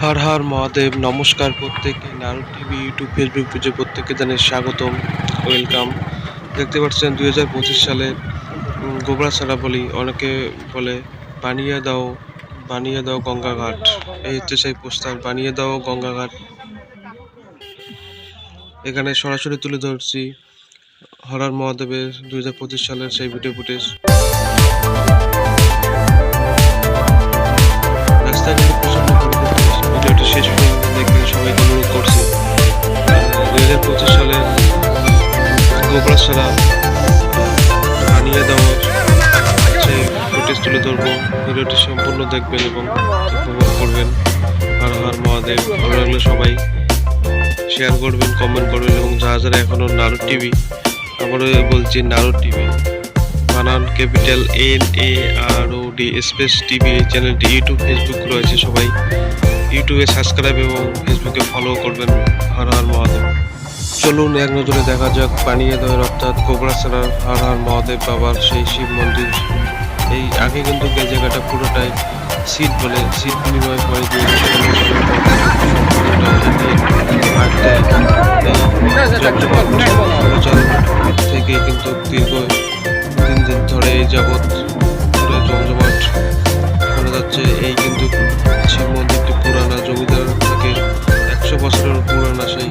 হর হর মহাদেব, নমস্কার প্রত্যেকে নারু TV, YouTube, Facebook পেজে প্রত্যেককে জানাই স্বাগতম, ওয়েলকাম। দেখতে পাচ্ছেন দুই হাজার পঁচিশ সালে গোবরাছাড়া বলি, অনেকে বলে, বানিয়ে দাও বানিয়ে দাও গঙ্গাঘাট। এই হচ্ছে সেই পোস্টার বানিয়ে দাও গঙ্গাঘাট। এখানে সরাসরি তুলে ধরছি হরার মহাদেবের দুই হাজার পঁচিশ সালের সেই ভিডিও ফুটেজ। ভিডিওটি দেখবেন সবাইকে অনুরোধ করছি। দুই হাজার পঁচিশ সালে গোবরাছাড়া বানিয়ে দেওয়ার সেই ফুটেজ তুলে ধরবো, ভিডিওটি সম্পূর্ণ দেখবেন এবং উপভোগ করবেন। হর মহাদেব, ভালো লাগলে সবাই শেয়ার করবেন কমেন্ট করবেন এবং যারা যারা এখনও নারু টিভি আবারও বলছি নারু টিভি বানান capital N A R O D space TV চ্যানেলটি, ইউটিউব, ফেসবুক রয়েছে সবাই। ইউটিউবে সাবস্ক্রাইব এবং ফেসবুকে ফলো করবেন হর হর মহাদেব। চলুন এক নজরে দেখা যাক পানিয়ে দেওয়ার অর্থাৎ কোবরাছড়ার হর হর মহাদেব বাবার সেই শিব মন্দির। এই আগে কিন্তু এই জায়গাটা পুরোটাই সিট বলে সিট বিনিময় করে দিয়ে থেকে কিন্তু দীর্ঘ তিন দিন ধরে এই যাবৎ পুরো জমজমাট শোনা যাচ্ছে। এই কিন্তু শিব মন্দিরটি পুরানা জমিদার থেকে একশো বছরের পুরানা সেই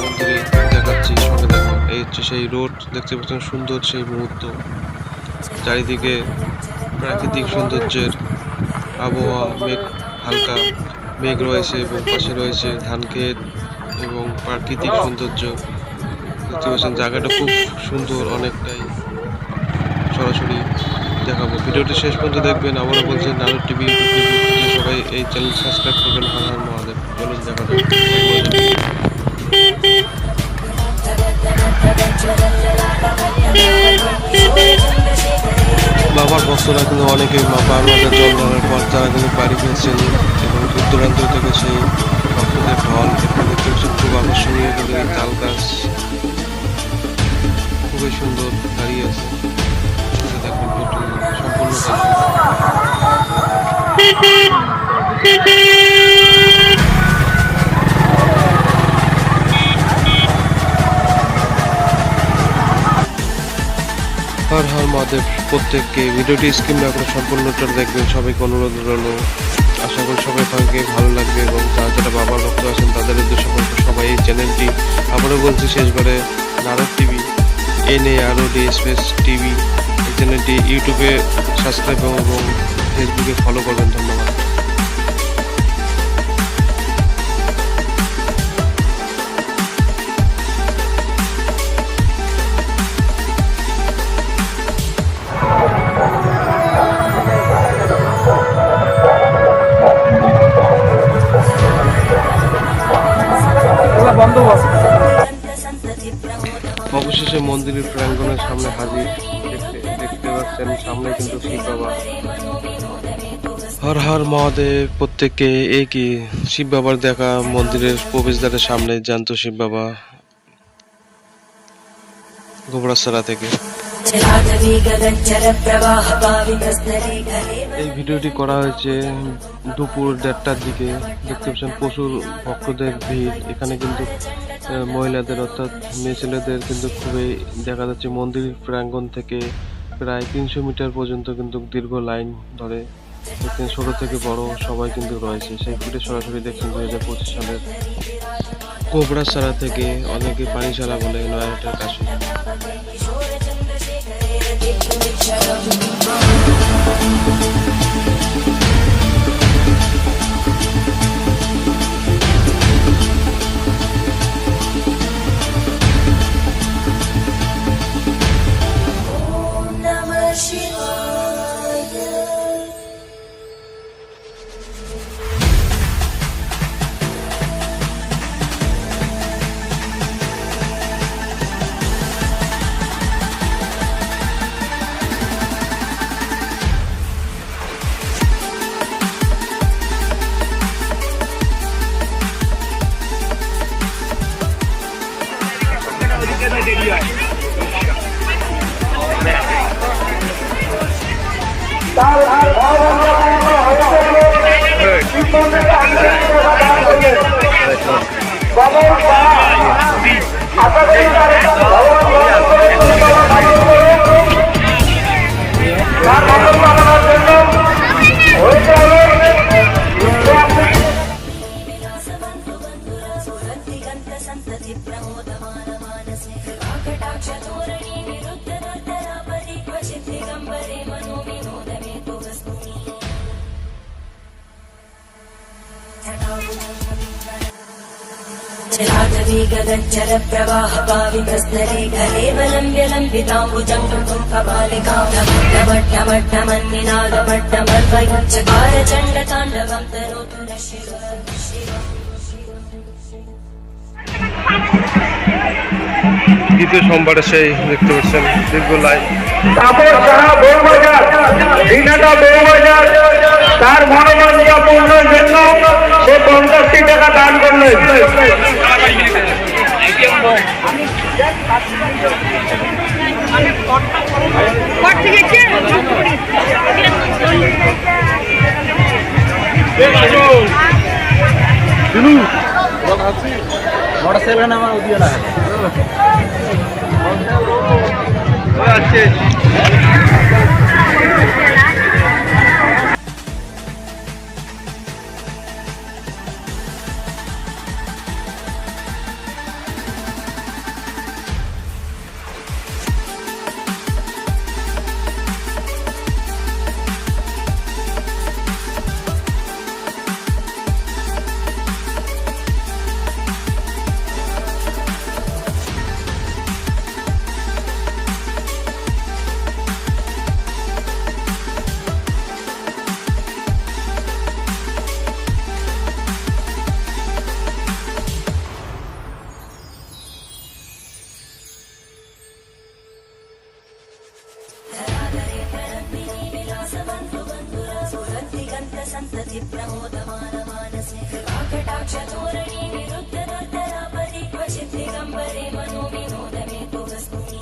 মন্দিরে দেখাচ্ছি, সঙ্গে দেখো। এই হচ্ছে সেই রোড, দেখতে পাচ্ছেন সুন্দর সেই মুহূর্ত। চারিদিকে প্রাকৃতিক সৌন্দর্যের আবহাওয়া, মেঘ, হালকা মেঘ রয়েছে এবং পাশে রয়েছে ধান ক্ষেত এবং প্রাকৃতিক সৌন্দর্য। দেখতে পাচ্ছেন জায়গাটা খুব সুন্দর অনেকটাই। সরাসরি দেখাবো। ভিডিওটি শেষ পর্যন্ত দেখবেন। আবারও বলছেন নারদ টিভি সবাই এই চ্যানেল সাবস্ক্রাইব করবেন, হর হর মহাদেব। চলুন, দেখা বাবার ভক্তরা কিন্তু অনেকে বাবার মাথায় জল ঢালার পর তারা কিন্তু বাড়ি ফিরছেন এবং দূর দূরান্ত থেকে সেই ভক্তদের ঢল এখানে পাচ্ছেন খুব আকর্ষণীয় কিন্তু তাল গাছ। খুবই সুন্দর দাঁড়িয়ে আছে। হর হর মহাদেব প্রত্যেককে ভিডিওটি স্ক্রিন না করে সম্পূর্ণটা দেখবেন। সবাইকে অনুরোধ রইল। আশা করি সবাই সবাইকে ভালো লাগবে এবং যারা যারা বাবার ভক্ত আছেন, তাদের উদ্দেশ্য করব সবাই এই চ্যানেলটি আবারও বলছি শেষবারে Narad TV N A R O D space TV চ্যানেলটি ইউটিউবে সাবস্ক্রাইব এবং ফেসবুকে ফলো করবেন। ধন্যবাদ। পাচ্ছেন সামনে কিন্তু শিব বাবা। হর হর মহাদেব, প্রত্যেককে এ কি শিব বাবার দেখা, মন্দিরের প্রবেশদ্বারের সামনে জ্যান্ত শিব বাবা। গোবরাসরা থেকে। এই ভিডিওটি করা হয়েছে দুপুর দেড়টার দিকে। দেখতে পাচ্ছেন প্রচুর ভক্তদের ভিড়। এখানে কিন্তু মহিলাদের অর্থাৎ মেয়ে ছেলেদের কিন্তু খুবই দেখা যাচ্ছে। মন্দির প্রাঙ্গণ থেকে প্রায় তিনশো মিটার পর্যন্ত কিন্তু দীর্ঘ লাইন ধরে দেখছেন ছোট থেকে বড় সবাই কিন্তু রয়েছে। সেই ফুটে সরাসরি দেখছেন দু হাজার পঁচিশ সালের কোবরাছাড়া থেকে অনেকে পানি সারা বলে নয়াহাটের কাছে। Thank আর సంతతి ప్రమోదమాన మానసే. కృపాకటాక్ష ధోరణి నిరుద్ధ దుర్ధరాపది క్వచిద్ధి గంబరే మనో వినోదమే పువస్మి జలాటవీ గదంజల ప్రవాహ భావితస్తరే గలేవలంబ్య తరోతు দ্বিতীয় সোমবারে সেই দেখতে পাচ্ছেন দীর্ঘ লাইন। তারপর সারা বউবাজার দিনাটা বউবাজার তার মনোরঞ্জন পূর্ণের জন্য সে পঞ্চাশটি টাকা দান করলেন। আছে ಸಂತತಿ ಪ್ರಮೋದ ಮಾನ ಮಾನಸೆ ಆ ಕಟಾಕ್ಷ ತೋರಣಿ ನಿರುದ್ಧ ದುರ್ಧರ ಪರಿಕ್ವ ಚಿತ್ರಿಗಂಬರೆ ಮನೋ ವಿನೋದ ಮೇ ತುಗಸ್ಮಿ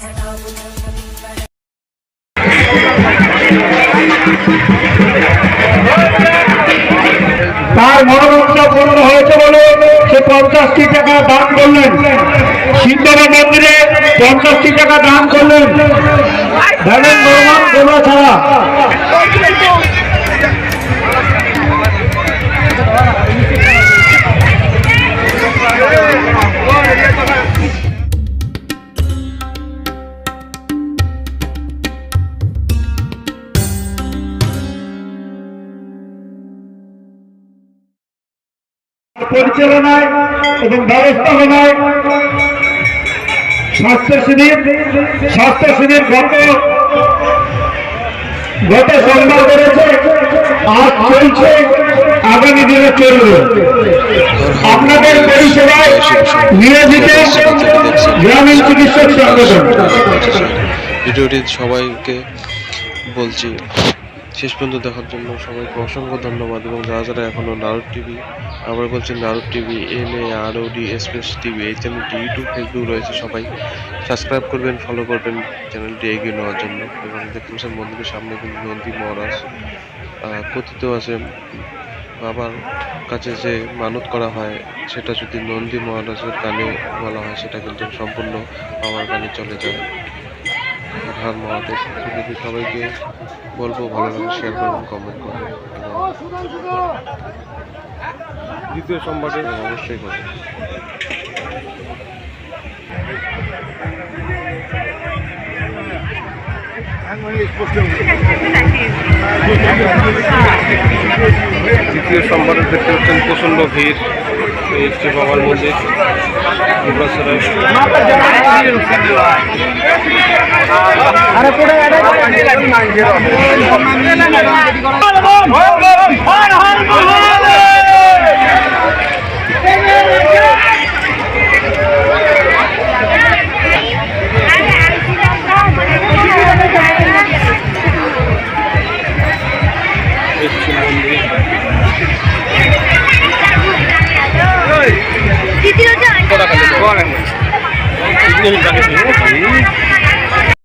ಝಟಾವು ನನ್ನ ಬಿಂಬಡ তার মনোরঞ্জন পূর্ণ হয়েছে বলে সে পঞ্চাশটি টাকা দান করলেন। সিদ্ধরা মন্দিরে পঞ্চাশটি টাকা দান করলেন। ছাড়া পরিচালনায় এবং ব্যবস্থাপনায় স্বাস্থ্য শিবির স্বাস্থ্য শিবির গত গত সোমবার করেছে, আজ চলছে আগামী দিনে চলবে। আপনাদের পরিষেবায় নিয়োজিত গ্রামীণ চিকিৎসক সংগঠন। ভিডিওটি সবাইকে বলছি। শেষ পর্যন্ত দেখার জন্য সবাইকে অসংখ্য ধন্যবাদ এবং যারা যারা এখনও নারদ টিভি, আবার বলছি Narad TV N A R O D TV, এই চ্যানেলটি ইউটিউব, ফেসবুক রয়েছে সবাই। সাবস্ক্রাইব করবেন ফলো করবেন চ্যানেলটি এগিয়ে নেওয়ার জন্য। এবং দেখতে পাচ্ছেন মন্দিরের সামনে কিন্তু নন্দী মহারাজ কথিত আছে, বাবার কাছে যে মানত করা হয়, সেটা যদি নন্দী মহারাজের কানে বলা হয়, সেটা কিন্তু সম্পূর্ণ বাবার কানে চলে যায়। হার মহাদেব যদি সবাইকে বলব ভালো লাগে শেয়ার করবেন কমেন্ট করবেন। এবং দ্বিতীয় সোমবারে অবশ্যই করবেন। দ্বিতীয় সোমবারে দেখতে পাচ্ছেন প্রচণ্ড ভিড়। এই হচ্ছে বাবার মন্দির গোবরাছড়ায় হর হর মহাদেব